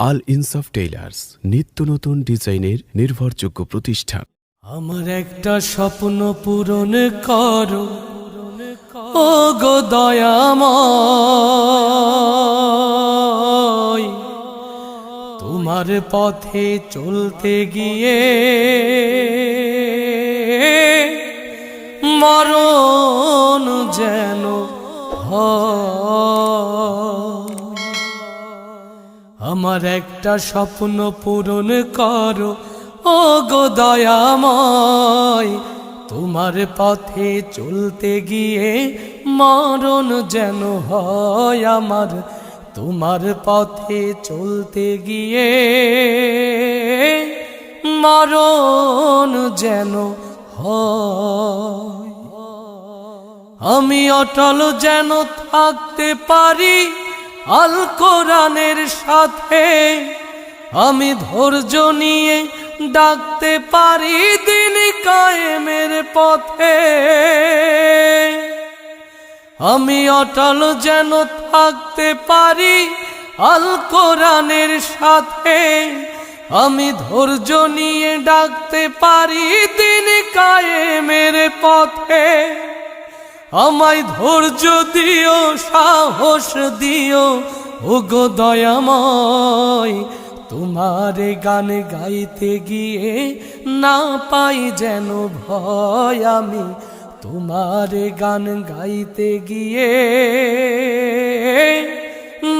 আল ইনসাফ টেইলার্স নিত্য নতুন ডিজাইনের নির্ভরযোগ্য প্রতিষ্ঠান। আমার একটা স্বপ্ন পূরণ করো। ও গো দয়াময়, তোমার পথে চলতে গিয়ে মরণ যেন হয়। আমার একটা স্বপ্ন পূরণ করো। ও গো দয়াময়, তোমার পথে চলতে গিয়ে মরণ যেন হয় আমার। তোমার পথে চলতে গিয়ে মরণ যেন হয়। আমি অটল যেন থাকতে পারি। আল কোরআনের সাথে আমি ধৈর্য নিয়ে ডাকতে পারি দিন কায়েমের পথে। আমি অটল যেন থাকতে পারি আল কোরআনের সাথে। আমি ধৈর্য নিয়ে ডাকতে পারি দিন কায়েমের পথে। আমায় ধৈর্য দিও, সাহস দিও। ও গো দয়াময়, তোমার গান গাইতে গিয়ে না পাই যেন ভয় আমি। তোমার গান গাইতে গিয়ে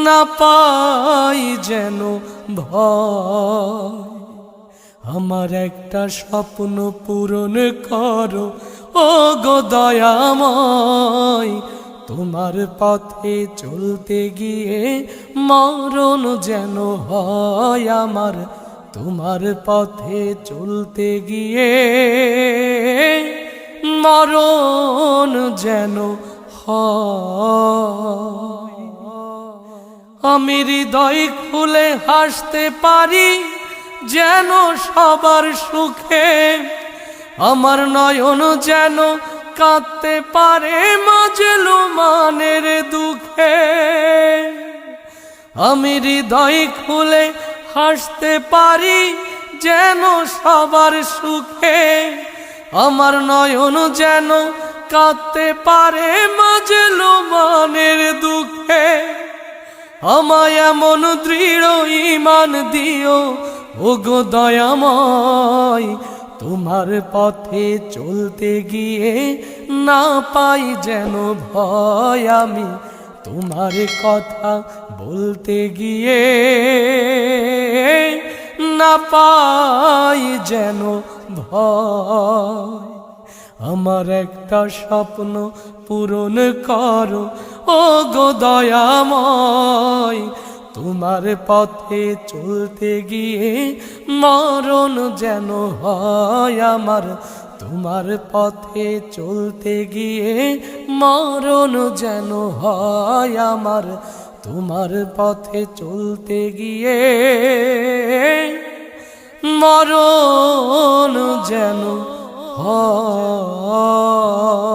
না পাই যেন ভয়। আমার একটা স্বপ্ন পূরণ করো। ও গো তোমার পথে চলতে গিয়ে মরণ যেন হয় আমার। তোমার পথে চলতে গিয়ে মরণ যেন হয়। আমি হৃদয় খুলে হাসতে পারি। যেন সবার সুখে, আমার নয়ন যেন কাঁদতে পারে মাজলু মানের দুঃখে। আমি হৃদয় খুলে হাসতে পারি যেন সবার সুখে, আমার নয়ন যেন কাঁদতে পারে মাজলু মানের দুঃখে। আমায় এমন দৃঢ় ইমান দিও ও গো দয়াময়, তোমার পথে চলতে গিয়ে না পাই যেন ভয় আমি। তোমার কথা বলতে গিয়ে না পাই যেন ভয়। আমার একটা স্বপ্ন পূরণ করো ও গো দয়াময় তোমার পথে চলতে গিয়ে মরণ যেন হয় আমার। তোমার পথে চলতে গিয়ে মরণ যেন হয় আমার। তোমার পথে চলতে গিয়ে মরণ যেন হয়।